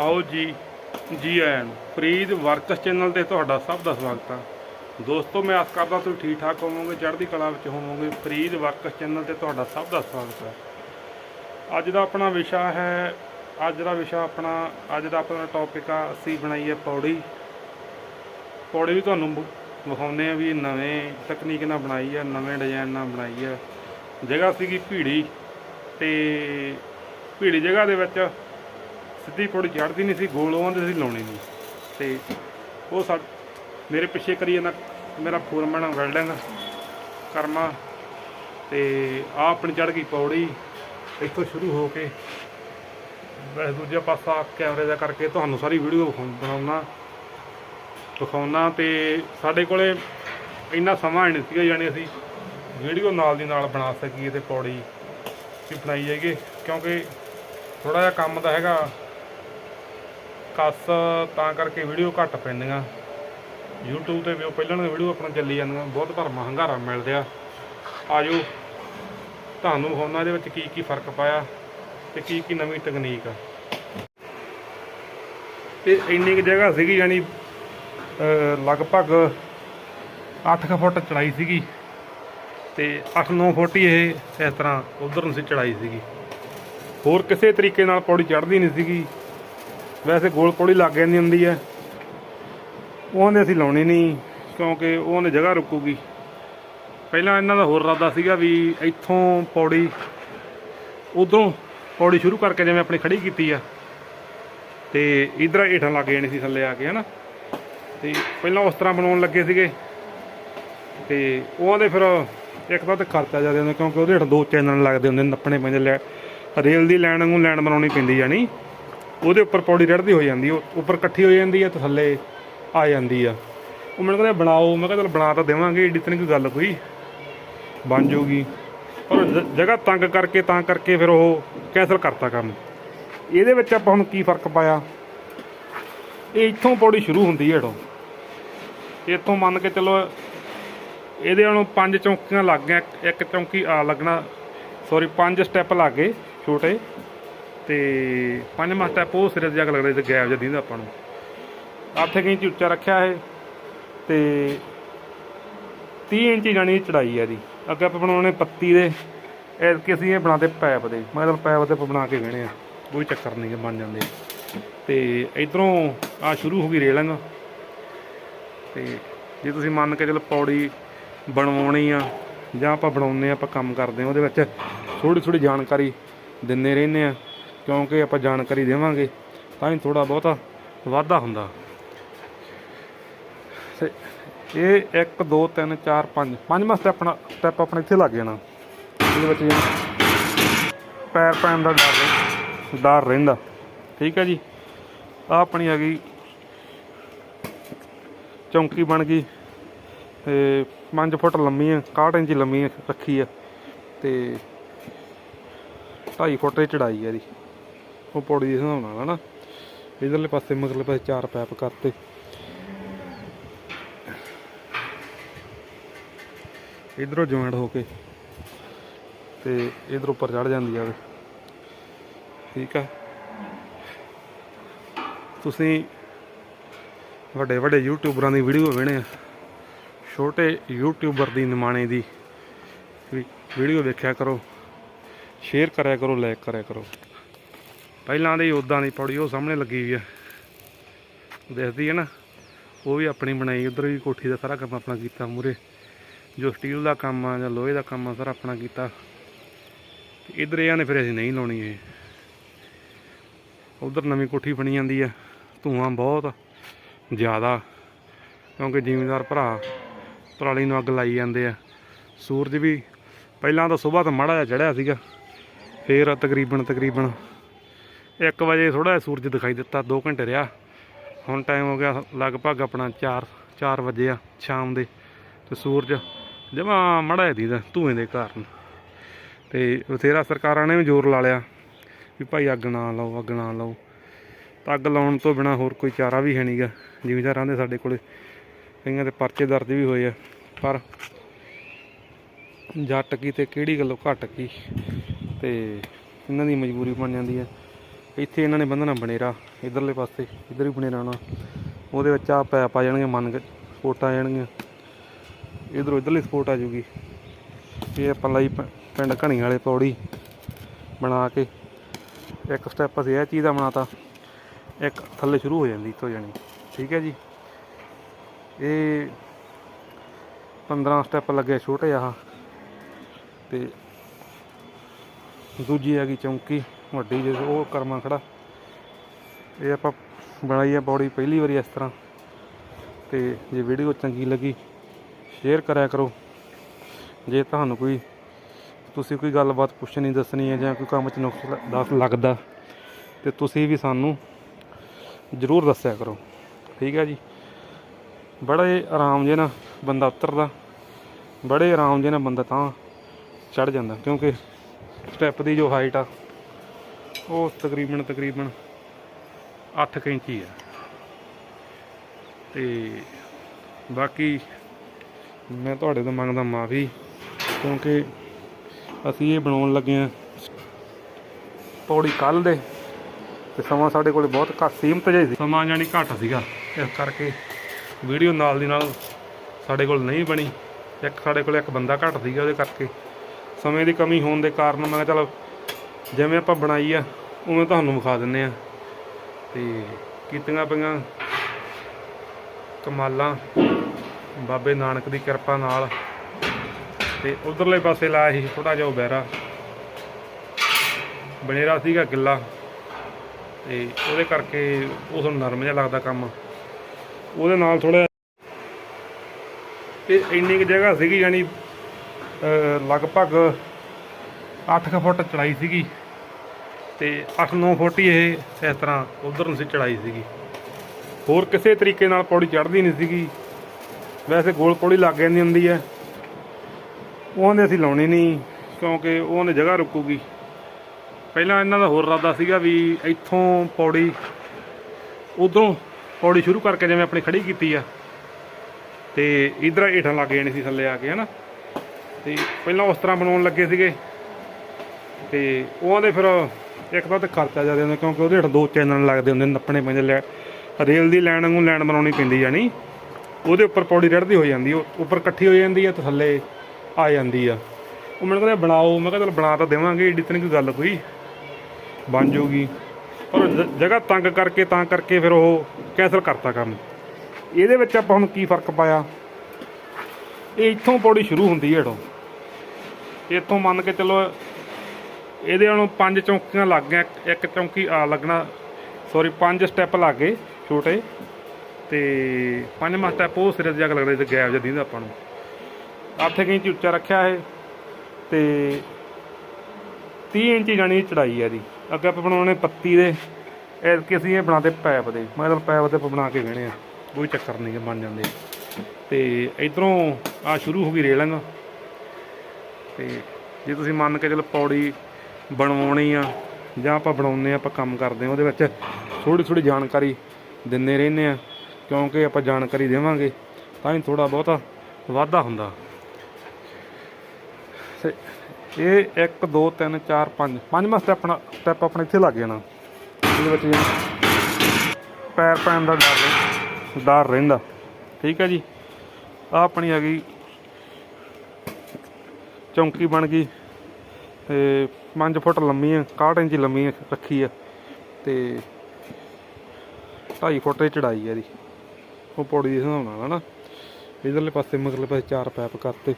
ਆਓ ਜੀ ਜੀ ਆਇਆਂ ਨੂੰ ਫਰੀਦ ਵਰਕਸ ਚੈਨਲ ਤੇ ਤੁਹਾਡਾ ਸਭ ਦਾ ਸਵਾਗਤ ਹੈ ਦੋਸਤੋ, ਮੈਂ ਆਸ ਕਰਦਾ ਤੁਸੀਂ ਠੀਕ ਠਾਕ ਹੋਵੋਗੇ, ਚੜ੍ਹਦੀ ਕਲਾ ਵਿੱਚ ਹੋਵੋਗੇ ਫਰੀਦ ਵਰਕਸ ਚੈਨਲ ਤੇ ਤੁਹਾਡਾ ਸਭ ਦਾ ਸਵਾਗਤ ਹੈ ਅੱਜ ਦਾ ਆਪਣਾ ਵਿਸ਼ਾ ਹੈ, ਅੱਜ ਦਾ ਵਿਸ਼ਾ ਆਪਣਾ, ਅੱਜ ਦਾ ਆਪਣਾ ਟੌਪਿਕ ਆ, ਅਸੀਂ ਬਣਾਈ ਹੈ ਪੌੜੀ। ਪੌੜੀ ਵੀ ਤੁਹਾਨੂੰ ਵਿਖਾਉਂਦੇ ਆ ਵੀ ਨਵੇਂ ਤਕਨੀਕ ਨਾਲ ਬਣਾਈ ਹੈ ਨਵੇਂ ਡਿਜ਼ਾਈਨ ਨਾਲ ਬਣਾਈ ਹੈ ਜਗ੍ਹਾ ਸੀਗੀ ਭੀੜੀ ਤੇ ਭੀੜੀ ਜਗ੍ਹਾ ਦੇ ਵਿੱਚ ਸਿੱਧੀ ਪੌੜੀ ਚੜ੍ਹਦੀ ਨਹੀਂ ਸੀ, ਗੋਲ ਉਹਦੇ ਸੀ, ਲਾਉਣੀ ਨਹੀਂ। ਤੇ ਉਹ ਸਾ ਮੇਰੇ ਪਿੱਛੇ ਕਰੀ ਜਾਂਦਾ, ਮੇਰਾ ਫੋਰਮੈਨ ਵੈਲਡਿੰਗ ਕਰਮਾ। ਤੇ ਆ ਆਪਣੀ ਚੜ੍ਹ ਗਈ ਪੌੜੀ, ਇੱਥੋਂ ਸ਼ੁਰੂ ਹੋ ਕੇ ਵੈਸੇ ਦੂਜਾ ਪਾਸਾ ਕੈਮਰੇ ਦਾ ਕਰਕੇ ਤੁਹਾਨੂੰ ਸਾਰੀ ਵੀਡੀਓ ਬਣਾਉਣਾ। ਦਿਖਾਉਣਾ ਤੇ ਸਾਡੇ ਕੋਲੇ ਇੰਨਾ ਸਮਾਂ ਹੀ ਨਹੀਂ ਸੀਗਾ ਜਾਣੀ ਅਸੀਂ ਵੀਡੀਓ ਨਾਲ ਦੀ ਨਾਲ ਬਣਾ ਸਕੀਏ ਤੇ ਪੌੜੀ ਵੀ ਬਣਾਈ ਜਾਈਏ, ਕਿਉਂਕਿ ਥੋੜਾ ਜਿਹਾ ਕੰਮ ਦਾ ਹੈਗਾ। ਕਸ ਤਾਂ ਕਰਕੇ ਵੀਡੀਓ ਘੱਟ ਪੈਂਦੀਆਂ। YouTube ਤੇ ਵੀ ਉਹ ਪਹਿਲਾਂ ਦੀਆਂ ਵੀਡੀਓ ਆਪਣਾ ਚੱਲੀ ਜਾਂਦੀਆਂ। ਬਹੁਤ ਭਰਮਾ ਹੰਗਾਰਾ ਮਿਲ ਰਿਹਾ ਆਜੋ। ਤੁਹਾਨੂੰ ਉਹਨਾਂ ਦੇ ਵਿੱਚ ਕੀ ਕੀ ਫ਼ਰਕ ਪਾਇਆ ਤੇ ਕੀ ਕੀ ਨਵੀਂ ਤਕਨੀਕ ਆ। ਤੇ ਇੰਨੀ ਕੁ ਜਗ੍ਹਾ ਸੀਗੀ ਯਾਨੀ, ਅਹ, ਲਗਭਗ 8 ਫੁੱਟ ਚੜਾਈ ਸੀਗੀ। ਤੇ 8-9 ਫੁੱਟ ਹੀ ਇਹ ਇਸ ਤਰ੍ਹਾਂ ਉਧਰ ਨੂੰ ਸੀ ਚੜਾਈ ਸੀਗੀ। ਹੋਰ ਕਿਸੇ ਤਰੀਕੇ ਨਾਲ ਪੌੜੀ ਚੜ੍ਹਦੀ ਨਹੀਂ ਸੀਗੀ। ਵੈਸੇ ਗੋਲ ਪੌੜੀ ਲੱਗ ਜਾਂਦੀ ਹੁੰਦੀ ਹੈ। ਉਹਨੇ ਅਸੀਂ ਲਾਉਣੀ ਨਹੀਂ, ਕਿਉਂਕਿ ਉਹਨੇ ਜਗ੍ਹਾ ਰੁਕੂਗੀ। ਪਹਿਲਾਂ ਇਹਨਾਂ ਦਾ ਹੋਰ ਇਰਾਦਾ ਸੀਗਾ ਵੀ ਇੱਥੋਂ ਪੌੜੀ, ਉਧਰੋਂ ਪੌੜੀ ਸ਼ੁਰੂ ਕਰਕੇ ਜਿਵੇਂ ਆਪਣੀ ਖੜੀ ਕੀਤੀ ਆ। ਤੇ ਇਧਰ ਹੇਠਾਂ ਲੱਗ ਜਾਣੀ ਸੀ ਥੱਲੇ ਆ ਕੇ, ਹਨਾ? ਤੇ ਪਹਿਲਾਂ ਉਸ ਤਰ੍ਹਾਂ ਬਣਾਉਣ ਲੱਗੇ ਸੀਗੇ। ਤੇ ਉਹਨਾਂ ਦੇ ਫਿਰ ਇੱਕ ਤਾਂ ਤੇ ਖਰਚਾ ਜ਼ਿਆਦਾ ਹੁੰਦਾ, ਕਿਉਂਕਿ ਉਹਦੇ ਹੇਠ ਦੋ ਚੈਨਲ ਲੱਗਦੇ ਹੁੰਦੇ ਨੇ, ਨੱਪਣੇ ਪੈਂਦੇ, ਲੈ, ਰੇਲ ਦੀ ਲਾਈਨ ਨੂੰ ਲਾਈਨ ਬਣਾਉਣੀ ਪੈਂਦੀ ਜਾਣੀ ਉਹਦੇ ਉੱਪਰ ਪੌੜੀ ਰੜਦੀ ਹੋ ਜਾਂਦੀ, ਉਹ ਉੱਪਰ ਇਕੱਠੀ ਹੋ ਜਾਂਦੀ ਆ ਤੇ ਥੱਲੇ ਆ ਜਾਂਦੀ ਆ। ਉਹ ਮੈਨੂੰ ਕਹਿੰਦਾ, ਬਣਾਓ। ਮੈਂ ਕਿਹਾ, ਚਲ ਬਣਾ ਤਾਂ ਦੇਵਾਂਗੇ, ਏਡੀ ਤਾਂ ਨਹੀਂ ਕੋਈ ਗੱਲ ਕੋਈ। ਬਣ ਜਾਊਗੀ। ਪਰ ਜਗ੍ਹਾ ਤੰਗ ਕਰਕੇ, ਤਾਂ ਕਰਕੇ ਫਿਰ ਉਹ ਕੈਂਸਲ ਕਰਤਾ ਕੰਮ। ਇਹਦੇ ਵਿੱਚ ਆਪਾਂ ਹੁਣ ਕੀ ਫ਼ਰਕ ਪਾਇਆ? ਇਹ ਇੱਥੋਂ ਪੌੜੀ ਸ਼ੁਰੂ ਹੁੰਦੀ ਹੈ ਹੇਠੋਂ। ਇੱਥੋਂ ਮੰਨ ਕੇ ਚਲੋ, ਇਹਦੇ ਨਾਲੋਂ ਪੰਜ ਚੌਂਕੀਆਂ ਲੱਗ ਗਈਆਂ, ਇੱਕ- ਇੱਕ ਚੌਂਕੀ ਆ ਲੱਗਣਾ ਸੌਰੀ ਪੰਜ ਸਟੈਪ ਲੱਗ ਗਏ, ਛੋਟੇ। ਤੇ ਪੰਜਵਾਂ ਸਟੈਪ ਉਹ ਸਿਰੇ ਜਗ ਲੱਗਦਾ ਤੇ ਗੈਪ ਜਿਹਾ ਦਿੰਦਾ ਆਪਾਂ ਨੂੰ। 8 ਇੰਚ ਉੱਚਾ ਰੱਖਿਆ ਇਹ ਤੇ 30 ਇੰਚ ਜਾਣੀ ਚੜਾਈ ਹੈ ਦੀ ਅੱਗੇ ਆਪਾਂ ਬਣਾਉਣੇ ਪੱਤੀ ਦੇ ਇਹ ਕਿ ਅਸੀਂ ਇਹ ਬਣਾਦੇ ਪੈਪ ਦੇ। ਮਤਲਬ ਪੈਪ ਤੇ ਆਪਾਂ ਬਣਾ ਕੇ ਗਹਿਣੇ ਆ ਕੋਈ ਚੱਕਰ ਨਹੀਂ ਬਣ ਜਾਂਦੇ। ਤੇ ਇਧਰੋਂ ਆ ਸ਼ੁਰੂ ਹੋ ਗਈ ਰੇਲਿੰਗ। ਤੇ ਜੇ ਤੁਸੀਂ ਮੰਨ ਕੇ ਚਲੋ ਪੌੜੀ ਬਣਵਾਉਣੀ ਆ, ਜਾਂ ਆਪਾਂ ਬਣਾਉਨੇ ਆ ਆਪਾਂ ਕੰਮ ਕਰਦੇ ਆ ਉਹਦੇ ਵਿੱਚ ਥੋੜੀ ਥੋੜੀ ਜਾਣਕਾਰੀ ਦਿੰਦੇ ਰਹਿੰਦੇ ਆ ਕਿਉਂਕਿ ਆਪਾਂ ਜਾਣਕਾਰੀ ਦੇਵਾਂਗੇ, ਤਾਂ ਹੀ ਥੋੜਾ ਬਹੁਤਾ ਵਾਧਾ ਹੁੰਦਾ। ਤੇ ਇਹ 1 2 3 4 5 ਪੰਜਵਾਂ ਸਟੈਪ ਆਪਣਾ ਸਟੈਪ ਆਪਣਾ ਇੱਥੇ ਲੱਗ ਜਾਣਾ। ਇਹਦੇ ਵਿੱਚ ਪੈਰ ਪੈਣ ਦਾ ਡਰ ਡਰ ਰਹਿੰਦਾ। ਠੀਕ ਹੈ ਜੀ? ਆ ਆਪਣੀ ਆ ਗਈ ਚੌਂਕੀ ਬਣ ਗਈ। ਤੇ 5 ਫੁੱਟ ਲੰਮੀ ਹੈ 61 ਇੰਚ ਲੰਮੀ ਰੱਖੀ ਹੈ ਤੇ 2.5 ਫੁੱਟ ਦੀ ਚੜਾਈ ਹੈ ਇਹਦੀ। ਉਹ ਪੌੜੀ ਦੇ ਹਿਸਾਬ ਨਾਲ, ਹਨਾ? ਇਧਰਲੇ ਪਾਸੇ ਮਗਰਲੇ ਪਾਸੇ ਚਾਰ ਪੈਪ ਕਰਤੇ। ਇਧਰੋਂ ਜੁਆਇੰਟ ਹੋ ਕੇ ਤੇ ਇਧਰ ਉੱਪਰ ਚੜ ਜਾਂਦੀ ਆ ਠੀਕ ਆ? ਤੁਸੀਂ ਵੱਡੇ ਵੱਡੇ ਯੂਟਿਊਬਰਾਂ ਦੀ ਵੀਡੀਓ ਵੇਣੇ ਆ। ਛੋਟੇ ਯੂਟਿਊਬਰ ਦੀ ਨਿਮਾਣੇ ਦੀ ਵੀਡੀਓ ਵੇਖਿਆ ਕਰੋ। ਸ਼ੇਅਰ ਕਰਿਆ ਕਰੋ ਲਾਈਕ ਕਰਿਆ ਕਰੋ। ਪਹਿਲਾਂ ਦੇ ਉਦਾਂ ਦੀ ਪੌੜੀ ਉਹ ਸਾਹਮਣੇ ਲੱਗੀ ਹੋਈ ਆ। ਦੇਖਦੀ ਹੈ ਨਾ, ਉਹ ਵੀ ਆਪਣੀ ਬਣਾਈ, ਉਧਰ ਵੀ ਕੋਠੀ ਦਾ ਸਾਰਾ ਕੰਮ ਆਪਣਾ ਕੀਤਾ ਮੂਰੇ। ਜੋ ਸਟੀਲ ਦਾ ਕੰਮ ਆ ਜਾਂ ਲੋਹੇ ਦਾ ਕੰਮ ਆ, ਸਾਰਾ ਆਪਣਾ ਕੀਤਾ। ਤੇ ਇਧਰ ਇਹ ਨੇ ਫਿਰ ਅਸੀਂ ਨਹੀਂ ਲਾਉਣੀ ਇਹ। ਉਧਰ ਨਵੀਂ ਕੋਠੀ ਬਣੀ ਜਾਂਦੀ ਆ, ਧੂਆਂ ਬਹੁਤ ਜ਼ਿਆਦਾ। ਕਿਉਂਕਿ ਜ਼ਿਮੀਂਦਾਰ ਭਰਾ ਪਰਾਲੀ ਨੂੰ ਅੱਗ ਲਾਈ ਜਾਂਦੇ ਆ। ਸੂਰਜ ਵੀ ਪਹਿਲਾਂ ਤਾਂ ਸਵੇਰ ਤਾਂ ਮਾੜਾ ਜਿਹਾ ਚੜਿਆ ਸੀਗਾ, ਫੇਰ ਤਕਰੀਬਨ ਤਕਰੀਬਨ 1 ਵਜੇ ਥੋੜਾ ਜਿਹਾ ਸੂਰਜ ਦਿਖਾਈ ਦਿੱਤਾ 2 ਘੰਟੇ ਰਿਹਾ। ਹੁਣ ਟਾਈਮ ਹੋ ਗਿਆ ਲਗਭਗ ਆਪਣਾ 4 4 ਵਜੇ ਆ ਸ਼ਾਮ ਦੇ। ਤੇ ਸੂਰਜ ਜਮਾ ਮੜਾ ਜਿਹਾ ਦੀਦਾ ਧੂਏ ਦੇ ਕਾਰਨ। ਤੇ ਬਥੇਰਾ ਸਰਕਾਰਾਂ ਨੇ ਵੀ ਜ਼ੋਰ ਲਾ ਲਿਆ ਵੀ ਭਾਈ ਅੱਗ ਨਾ ਲਾਓ, ਅੱਗ ਨਾ ਲਾਓ। ਤਾਂ ਅੱਗ ਲਾਉਣ ਤੋਂ ਬਿਨਾ ਹੋਰ ਕੋਈ ਚਾਰਾ ਵੀ ਹੈ ਨਹੀਂਗਾ। ਜ਼ਿਮੀਂਦਾਰਾਂ ਦੇ ਸਾਡੇ ਕੋਲੇ ਕਈਆਂ ਦੇ ਪਰਚੇ ਦਰਜ ਵੀ ਹੋਏ ਆ। ਪਰ ਜੱਟ ਕੀ ਤੇ ਕਿਹੜੀ ਗੱਲੋਂ ਘਟ ਕੀ? ਤੇ ਇਹਨਾਂ ਦੀ ਮਜਬੂਰੀ ਬਣ ਜਾਂਦੀ ਹੈ ਇੱਥੇ ਇਹਨਾਂ ਨੇ ਬੰਨਣਾ ਬਨੇਰਾ, ਇਧਰਲੇ ਪਾਸੇ, ਇਧਰ ਵੀ ਬਨੇਰਾ ਆਉਣਾ। ਉਹਦੇ ਵਿੱਚ ਆ ਪੈਪ ਆ ਜਾਣਗੇ, ਮੰਨ ਕੇ ਸਪੋਰਟਾਂ ਆ ਜਾਣਗੀਆਂ। ਇਧਰੋਂ ਇਧਰਲੀ ਸਪੋਰਟ ਆ ਜੂਗੀ ਇਹ ਆਪਾਂ ਲਈ ਪਿੰਡ ਘਣੀ ਵਾਲੇ ਪੌੜੀ ਬਣਾ ਕੇ। ਇੱਕ ਸਟੈਪ ਅਸੀਂ ਇਹ ਚੀਜ਼ ਦਾ ਬਣਾਤਾ। ਇੱਕ ਥੱਲੇ ਸ਼ੁਰੂ ਹੋ ਜਾਂਦੀ, ਇੱਥੋਂ ਜਾਣੀ। ਠੀਕ ਹੈ ਜੀ? ਇਹ 15 ਸਟੈਪ ਲੱਗੇ ਛੋਟੇ ਆਹ। ਤੇ ਦੂਜੀ ਹੈਗੀ ਚੌਂਕੀ। ਵੱਡੀ ਜਿਸ ਉਹ ਕਰਮਾ ਖੜਾ। ਇਹ ਆਪਾਂ ਬਣਾਈ ਆ ਬੋਡੀ ਪਹਿਲੀ ਵਾਰੀ ਇਸ ਤਰ੍ਹਾਂ। ਤੇ ਜੇ ਵੀਡੀਓ ਚੰਗੀ ਲੱਗੀ ਸ਼ੇਅਰ ਕਰਿਆ ਕਰੋ। ਜੇ ਤੁਹਾਨੂੰ ਕੋਈ, ਤੁਸੀਂ ਕੋਈ ਗੱਲਬਾਤ ਪੁੱਛਣੀ, ਦੱਸਣੀ ਹੈ ਜਾਂ ਕੋਈ ਕੰਮ 'ਚ ਨੁਕਸ ਲ- ਦੱਸ ਲੱਗਦਾ, ਤੇ ਤੁਸੀਂ ਵੀ ਸਾਨੂੰ ਜ਼ਰੂਰ ਦੱਸਿਆ ਕਰੋ। ਠੀਕ ਹੈ ਜੀ? ਬੜੇ ਆਰਾਮ ਜੇ ਨਾ ਬੰਦਾ ਉਤਰਦਾ, ਬੜੇ ਆਰਾਮ ਜੇ ਨਾ ਬੰਦਾ ਤਾਂ ਚੜ ਜਾਂਦਾ, ਕਿਉਂਕਿ ਸਟੈਪ ਦੀ ਜੋ ਹਾਈਟ ਆ ਉਹ ਤਕਰੀਬਨ ਤਕਰੀਬਨ 8 ਕੈਂਚੀ ਆ। ਤੇ ਬਾਕੀ ਮੈਂ ਤੁਹਾਡੇ ਤੋਂ ਮੰਗਦਾ ਮਾਫੀ, ਕਿਉਂਕਿ ਅਸੀਂ ਇਹ ਬਣਾਉਣ ਲੱਗੇ ਆ ਪੌੜੀ ਕੱਲ ਦੇ, ਤੇ ਸਮਾਂ ਸਾਡੇ ਕੋਲੇ ਬਹੁਤ ਘੱਟ ਸੀਮਤ ਜਿਹਾ ਸੀ। ਸਮਾਂ ਜਾਨੀ ਘੱਟ ਸੀਗਾ, ਇਸ ਕਰਕੇ ਵੀਡੀਓ ਨਾਲ ਦੀ ਨਾਲ ਸਾਡੇ ਕੋਲ ਨਹੀਂ ਬਣੀ। ਇੱਕ ਸਾਡੇ ਕੋਲ ਇੱਕ ਬੰਦਾ ਘੱਟ ਸੀਗਾ, ਉਹਦੇ ਕਰਕੇ ਸਮੇਂ ਦੀ ਕਮੀ ਹੋਣ ਦੇ ਕਾਰਨ ਮੈਂ ਕਿਹਾ ਚਲ ਜਿਵੇਂ ਆਪਾਂ ਬਣਾਈ ਆ, ਉਵੇਂ ਤੁਹਾਨੂੰ ਵਿਖਾ ਦਿੰਨੇ ਆ। ਤੇ ਕੀਤੀਆਂ ਪਈਆਂ ਕਮਾਲਾਂ, ਬਾਬੇ ਨਾਨਕ ਦੀ ਕਿਰਪਾ ਨਾਲ। ਤੇ ਉਧਰਲੇ ਪਾਸੇ ਲਾਇਆ ਸੀ ਛੋਟਾ ਜਿਹਾ ਉਹ ਬਹਿਰਾ। ਬਨੇਰਾ ਸੀਗਾ ਗਿੱਲਾ ਤੇ ਉਹਦੇ ਕਰਕੇ ਉਸ ਨੂੰ ਨਰਮ ਜਿਹਾ ਲੱਗਦਾ ਕੰਮ। ਉਹਦੇ ਨਾਲ ਥੋੜਾ ਤੇ ਇੰਨੀ ਕੁ ਜਗ੍ਹਾ ਸੀਗੀ, ਯਾਨੀ, ਅਹ, ਲਗਭਗ 8 ਫੁੱਟ ਚੜਾਈ ਸੀਗੀ। ਤੇ 8-9 ਫੁੱਟ ਹੀ ਇਹ ਇਸ ਤਰ੍ਹਾਂ ਉਧਰ ਨੂੰ ਸੀ ਚੜਾਈ ਸੀਗੀ। ਹੋਰ ਕਿਸੇ ਤਰੀਕੇ ਨਾਲ ਪੌੜੀ ਚੜ੍ਹਦੀ ਨਹੀਂ ਸੀਗੀ। ਵੈਸੇ ਗੋਲ ਪੌੜੀ ਲੱਗ ਜਾਂਦੀ ਹੁੰਦੀ ਹੈ। ਉਹਨੇ ਅਸੀਂ ਲਾਉਣੀ ਨਹੀਂ, ਕਿਉਂਕਿ ਉਹਨੇ ਜਗ੍ਹਾ ਰੁਕੂਗੀ। ਪਹਿਲਾਂ ਇਹਨਾਂ ਦਾ ਹੋਰ ਇਰਾਦਾ ਸੀਗਾ ਵੀ ਇੱਥੋਂ ਪੌੜੀ, ਉਧਰੋਂ ਪੌੜੀ ਸ਼ੁਰੂ ਕਰਕੇ ਜਿਵੇਂ ਆਪਣੀ ਖੜੀ ਕੀਤੀ ਆ। ਤੇ ਇਧਰ ਹੇਠਾਂ ਲੱਗ ਜਾਣੀ ਸੀ ਥੱਲੇ ਆ ਕੇ, ਹਨਾ। ਤੇ ਪਹਿਲਾਂ ਉਸ ਤਰ੍ਹਾਂ ਬਣਾਉਣ ਲੱਗੇ ਸੀਗੇ। ਤੇ ਉਹਦੇ ਫਿਰ ਇੱਕ ਤਾਂ ਤੇ ਖਰਚਾ ਜ਼ਿਆਦਾ ਹੁੰਦਾ ਕਿਉਂਕਿ ਉਹਦੇ ਹੇਠ ਦੋ ਚੈਨਲ ਲੱਗਦੇ ਹੁੰਦੇ ਨੇ, ਨੱਪਣੇ ਪੈਂਦੇ ਲੈ ਰੇਲ ਦੀ ਲਾਈਨ ਨੂੰ ਲਾਈਨ ਬਣਾਉਣੀ ਪੈਂਦੀ ਜਾਨੀ ਉਹਦੇ ਉੱਪਰ ਪੌੜੀ ਰੜਦੀ ਹੋ ਜਾਂਦੀ ਉਹ ਉੱਪਰ ਇਕੱਠੀ ਹੋ ਜਾਂਦੀ ਆ ਤੇ ਥੱਲੇ ਆ ਜਾਂਦੀ ਆ। ਉਹ ਮੈਨੂੰ ਕਹਿੰਦਾ ਬਣਾਓ ਮੈਂ ਕਿਹਾ ਚਲ ਬਣਾ ਤਾਂ ਦੇਵਾਂਗੇ ਏਡੀ ਤਾਂ ਨਹੀਂ ਕੋਈ ਗੱਲ ਕੋਈ। ਬਣ ਜਾਊਗੀ। ਪਰ ਜਗ੍ਹਾ ਤੰਗ ਕਰਕੇ ਤਾਂ ਕਰਕੇ ਫਿਰ ਉਹ ਕੈਂਸਲ ਕਰਤਾ ਕੰਮ। ਇਹਦੇ ਵਿੱਚ ਆਪਾਂ ਹੁਣ ਕੀ ਫ਼ਰਕ ਪਾਇਆ? ਇਹ ਇੱਥੋਂ ਪੌੜੀ ਸ਼ੁਰੂ ਹੁੰਦੀ ਹੈ ਹੇਠੋਂ। ਇੱਥੋਂ ਮੰਨ ਕੇ ਚੱਲੋ ਇਹਦੇ ਹੁਣ ਪੰਜ ਚੌਂਕੀਆਂ ਲੱਗ ਗਈਆਂ, ਇੱਕ- ਚੌਂਕੀ ਆ ਲੱਗਣਾ ਸੌਰੀ ਪੰਜ ਸਟੈਪ ਲੱਗ ਗਏ ਛੋਟੇ, ਤੇ ਪੰਜਵਾਂ ਸਟੈਪ ਉਹ ਸਿਰੇ ਤੇ ਜਾ ਕੇ ਲੱਗਦਾ ਜਿੱਥੇ ਗੈਪ ਜਿਹਾ ਦਿੰਦਾ ਆਪਾਂ ਨੂੰ। 8 ਇੰਚ ਉੱਚਾ ਰੱਖਿਆ ਇਹ, ਤੇ 30 ਇੰਚ ਜਾਣੀ ਚੜਾਈ ਹੈ ਦੀ ਅੱਗੇ ਆਪਾਂ ਬਣਾਉਣੇ ਪੱਤੀ ਦੇ ਇਹ ਕਿ ਅਸੀਂ ਇਹ ਬਣਾਤੇ ਪੈਪ ਦੇ। ਮਤਲਬ ਤਾਂ ਪੈਪ ਤੇ ਆਪਾਂ ਬਣਾ ਕੇ ਵੇਣੇ ਆ, ਕੋਈ ਚੱਕਰ ਨਹੀਂ ਬਣ ਜਾਂਦੇ। ਤੇ ਇਧਰੋਂ ਆ ਸ਼ੁਰੂ ਹੋ ਗਈ ਰੇਲਿੰਗ। ਤੇ ਜੇ ਤੁਸੀਂ ਮੰਨ ਕੇ ਚੱਲ ਪੌੜੀ ਬਣਵਾਉਣੀ ਆ। ਜਾਂ ਆਪਾਂ ਬਣਾਉਂਦੇ ਆ, ਆਪਾਂ ਕੰਮ ਕਰਦੇ ਆ, ਉਹਦੇ ਵਿੱਚ ਥੋੜੀ ਥੋੜੀ ਜਾਣਕਾਰੀ ਦਿੰਦੇ ਰਹਿੰਦੇ ਆ। ਕਿਉਂਕਿ ਆਪਾਂ ਜਾਣਕਾਰੀ ਦੇਵਾਂਗੇ, ਤਾਂ ਹੀ ਥੋੜਾ ਬਹੁਤਾ ਵਾਧਾ ਹੁੰਦਾ। ਤੇ ਇਹ 1 2 3 4 5 ਪੰਜਵਾਂ ਸਟੈਪ ਆਪਣਾ ਸਟੈਪ ਆਪਣਾ ਇੱਥੇ ਲੱਗ ਜਾਣਾ। ਇਹਦੇ ਵਿੱਚ ਪੈਰ ਪੈਣ ਦਾ ਡਰ ਡਰ ਰਹਿੰਦਾ। ਠੀਕ ਹੈ ਜੀ? ਆ ਆਪਣੀ ਹੈਗੀ ਚੌਂਕੀ ਬਣ ਗਈ। ਤੇ 5 ਫੁੱਟ ਲੰਮੀ ਹੈ 61 ਇੰਚ ਲੰਮੀ ਰੱਖੀ ਹੈ ਤੇ 2.5 ਫੁੱਟ ਦੀ ਚੜਾਈ ਹੈ ਇਹਦੀ। ਉਹ ਪੌੜੀ ਦੇ ਹਿਸਾਬ ਨਾਲ ਹਨਾ ਇਧਰਲੇ ਪਾਸੇ ਮਗਰਲੇ ਪਾਸੇ ਚਾਰ ਪੈਪ ਕਰਤੇ।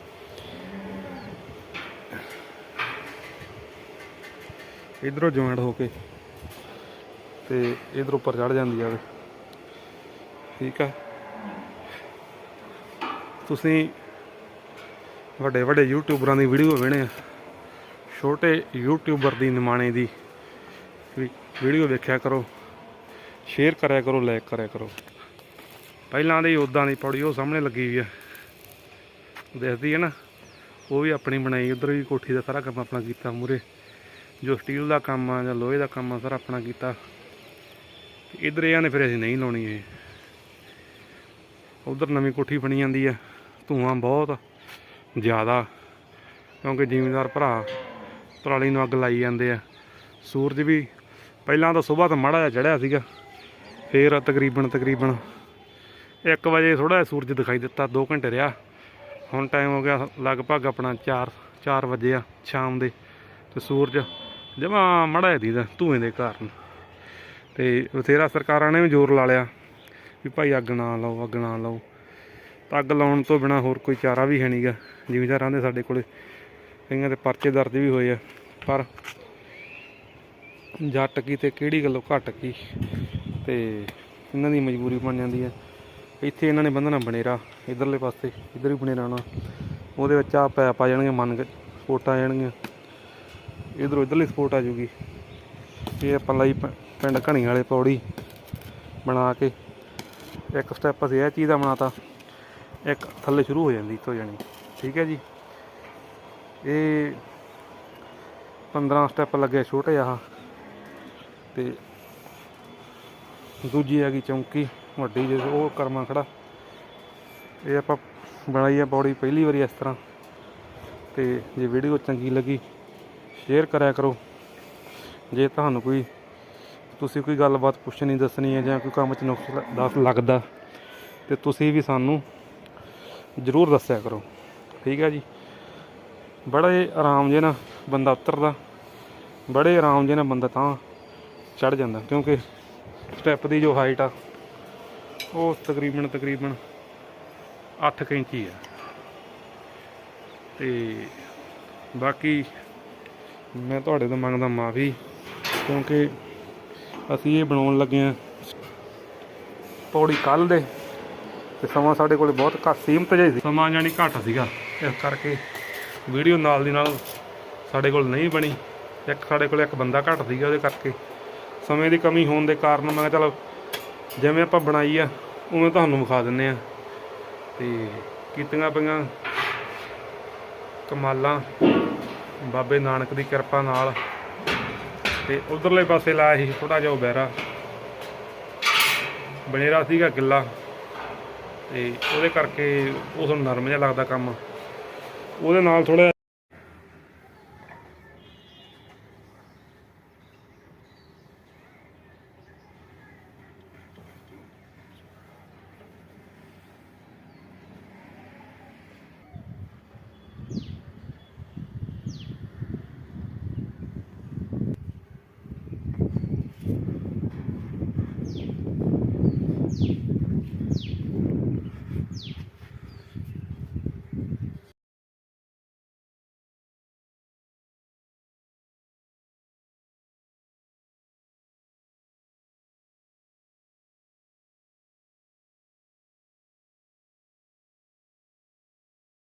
ਇਧਰੋਂ ਜੁਆਇੰਟ ਹੋ ਕੇ ਤੇ ਇਧਰ ਉੱਪਰ ਚੜ ਜਾਂਦੀ ਆ ਠੀਕ ਆ। ਤੁਸੀਂ ਵੱਡੇ ਵੱਡੇ ਯੂਟਿਊਬਰਾਂ ਦੀ ਵੀਡੀਓ ਵੇਣੇ ਆ। ਛੋਟੇ ਯੂਟਿਊਬਰ ਦੀ ਨਿਮਾਣੇ ਦੀ ਵੀਡੀਓ ਵੇਖਿਆ ਕਰੋ। ਸ਼ੇਅਰ ਕਰਿਆ ਕਰੋ ਲਾਈਕ ਕਰਿਆ ਕਰੋ। ਪਹਿਲਾਂ ਦੇ ਉਦਾਂ ਦੀ ਪੌੜੀ ਉਹ ਸਾਹਮਣੇ ਲੱਗੀ ਹੋਈ ਆ। ਦੇਖਦੀ ਹੈ ਨਾ, ਉਹ ਵੀ ਆਪਣੀ ਬਣਾਈ, ਉਧਰ ਵੀ ਕੋਠੀ ਦਾ ਸਾਰਾ ਕੰਮ ਆਪਣਾ ਕੀਤਾ ਮੂਰੇ। ਜੋ ਸਟੀਲ ਦਾ ਕੰਮ ਆ ਜਾਂ ਲੋਹੇ ਦਾ ਕੰਮ ਆ, ਸਾਰਾ ਆਪਣਾ ਕੀਤਾ। ਇਧਰ ਇਹਨਾਂ ਨੇ ਫਿਰ ਅਸੀਂ ਨਹੀਂ ਲਾਉਣੀ ਇਹ। ਉਧਰ ਨਵੀਂ ਕੋਠੀ ਬਣੀ ਜਾਂਦੀ ਆ। ਧੂਆਂ ਬਹੁਤ ਜ਼ਿਆਦਾ, ਕਿਉਂਕਿ ਜ਼ਿਮੀਂਦਾਰ ਭਰਾ ਪਰਾਲੀ ਨੂੰ ਅੱਗ ਲਾਈ ਜਾਂਦੇ ਆ। ਸੂਰਜ ਵੀ ਪਹਿਲਾਂ ਤਾਂ ਸਵੇਰ ਤਾਂ ਮਾੜਾ ਜਿਹਾ ਚੜਿਆ ਸੀਗਾ, ਫੇਰ ਤਕਰੀਬਨ ਤਕਰੀਬਨ 1 ਵਜੇ ਥੋੜਾ ਜਿਹਾ ਸੂਰਜ ਦਿਖਾਈ ਦਿੱਤਾ 2 ਘੰਟੇ ਰਿਹਾ। ਹੁਣ ਟਾਈਮ ਹੋ ਗਿਆ ਲਗਭਗ ਆਪਣਾ 4 4 ਵਜੇ ਆ ਸ਼ਾਮ ਦੇ। ਤੇ ਸੂਰਜ ਜਮਾ ਮਾੜਾ ਜਿਹਾ ਦੀਦਾ ਧੂਏ ਦੇ ਕਾਰਨ। ਤੇ ਬਥੇਰਾ ਸਰਕਾਰਾਂ ਨੇ ਵੀ ਜ਼ੋਰ ਲਾ ਲਿਆ ਵੀ ਭਾਈ ਅੱਗ ਨਾ ਲਾਓ, ਅੱਗ ਨਾ ਲਾਓ। ਅੱਗ ਲਾਉਣ ਤੋਂ ਬਿਨਾ ਹੋਰ ਕੋਈ ਚਾਰਾ ਵੀ ਹੈ ਨਹੀਂਗਾ ਜ਼ਿਮੀਦਾਰਾਂ ਦੇ ਸਾਡੇ ਕੋਲੇ ਕਈਆਂ ਦੇ ਪਰਚੇ ਦਰਜ ਵੀ ਹੋਏ ਆ, ਪਰ ਜੱਟ ਕੀ ਤੇ ਕਿਹੜੀ ਗੱਲੋਂ ਘਟ ਕੀ ਤੇ ਇਹਨਾਂ ਦੀ ਮਜਬੂਰੀ ਬਣ ਜਾਂਦੀ ਹੈ ਇੱਥੇ ਇਹਨਾਂ ਨੇ ਬੰਨਣਾ ਬਨੇਰਾ, ਇਧਰਲੇ ਪਾਸੇ ਇਧਰ ਵੀ ਬਨੇਰਾ ਆਉਣਾ, ਉਹਦੇ ਵਿੱਚ ਆ ਪੈਪ ਆ ਜਾਣਗੇ, ਮੰਨ ਕੇ ਸਪੋਰਟ ਆ ਜਾਣਗੀਆਂ। ਇਧਰੋਂ ਇਧਰਲੀ ਸਪੋਰਟ ਆ ਜੂਗੀ ਇਹ ਆਪਾਂ ਲਈ ਪਿੰਡ ਘਣੀ ਵਾਲੇ ਪੌੜੀ ਬਣਾ ਕੇ ਇੱਕ ਸਟੈਪ ਅਸੀਂ ਇਹ ਚੀਜ਼ ਦਾ ਬਣਾਤਾ, ਇੱਕ ਥੱਲੇ ਸ਼ੁਰੂ ਹੋ ਜਾਂਦੀ, ਇੱਥੋਂ ਜਾਣੀ। ਠੀਕ ਹੈ ਜੀ? ਇਹ 15 ਸਟੈਪ ਲੱਗੇ ਛੋਟੇ ਆਹ। ਤੇ ਦੂਜੀ ਹੈਗੀ ਚੌਂਕੀ, ਵੱਡੀ ਜਿਸ ਉਹ ਕਰਮਾ ਖੜਾ। ਇਹ ਆਪਾਂ ਬਣਾਈ ਆ ਪੌੜੀ ਪਹਿਲੀ ਵਾਰੀ ਇਸ ਤਰ੍ਹਾਂ। ਤੇ ਜੇ ਵੀਡੀਓ ਚੰਗੀ ਲੱਗੀ ਸ਼ੇਅਰ ਕਰਿਆ ਕਰੋ। ਜੇ ਤੁਹਾਨੂੰ ਕੋਈ, ਤੁਸੀਂ ਕੋਈ ਗੱਲਬਾਤ ਪੁੱਛਣੀ, ਦੱਸਣੀ ਹੈ ਜਾਂ ਕੋਈ ਕੰਮ 'ਚ ਨੁਕਸ ਦੱਸ ਲੱਗਦਾ, ਤੇ ਤੁਸੀਂ ਵੀ ਸਾਨੂੰ ਜ਼ਰੂਰ ਦੱਸਿਆ ਕਰੋ। ਠੀਕ ਹੈ ਜੀ? ਬੜੇ ਆਰਾਮ ਜੇ ਨਾਲ ਬੰਦਾ ਉਤਰਦਾ। ਬੜੇ ਆਰਾਮ ਜੇ ਨਾਲ ਬੰਦਾ ਤਾਂ ਚੜ ਜਾਂਦਾ ਕਿਉਂਕਿ ਸਟੈਪ ਦੀ ਜੋ ਹਾਈਟ ਆ ਉਹ ਤਕਰੀਬਨ ਤਕਰੀਬਨ 8 ਇੰਚੀ ਆ। ਤੇ ਬਾਕੀ ਮੈਂ ਤੁਹਾਡੇ ਤੋਂ ਮੰਗਦਾ ਮਾਫੀ ਕਿਉਂਕਿ ਅਸੀਂ ਇਹ ਬਣਾਉਣ ਲੱਗੇ ਆ ਪੌੜੀ ਕੱਲ ਦੇ ਤੇ ਸਮਾਂ ਸਾਡੇ ਕੋਲੇ ਬਹੁਤ ਘੱਟ ਸੀਮਤ ਜਿਹਾ ਸੀ। ਸਮਾਂ ਜਾਨੀ ਘੱਟ ਸੀਗਾ। ਇਸ ਕਰਕੇ ਵੀਡੀਓ ਨਾਲ ਦੀ ਨਾਲ ਸਾਡੇ ਕੋਲ ਨਹੀਂ ਬਣੀ। ਇੱਕ ਸਾਡੇ ਕੋਲ ਇੱਕ ਬੰਦਾ ਘੱਟ ਸੀਗਾ ਉਹਦੇ ਕਰਕੇ। ਸਮੇਂ ਦੀ ਕਮੀ ਹੋਣ ਦੇ ਕਾਰਨ ਮੈਂ ਕਿਹਾ ਚਲੋ ਜਿਵੇਂ ਆਪਾਂ ਬਣਾਈ ਆ, ਉਵੇਂ ਤੁਹਾਨੂੰ ਵਿਖਾ ਦਿੰਨੇ ਆ। ਤੇ ਕੀਤੀਆਂ ਪਈਆਂ ਕਮਾਲਾਂ ਬਾਬੇ ਨਾਨਕ ਦੀ ਕਿਰਪਾ ਨਾਲ। ਤੇ ਉਧਰਲੇ ਪਾਸੇ ਲਾਇਆ ਸੀ ਥੋੜਾ ਜਿਹਾ ਉਹ ਬਹਿਰਾ। ਬਨੇਰਾ ਸੀਗਾ ਗਿੱਲਾ। ਤੇ ਉਹਦੇ ਕਰਕੇ ਉਸ ਨੂੰ ਨਰਮ ਜਿਹਾ ਲੱਗਦਾ ਕੰਮ। ਉਹਦੇ ਨਾਲ ਥੋੜਾ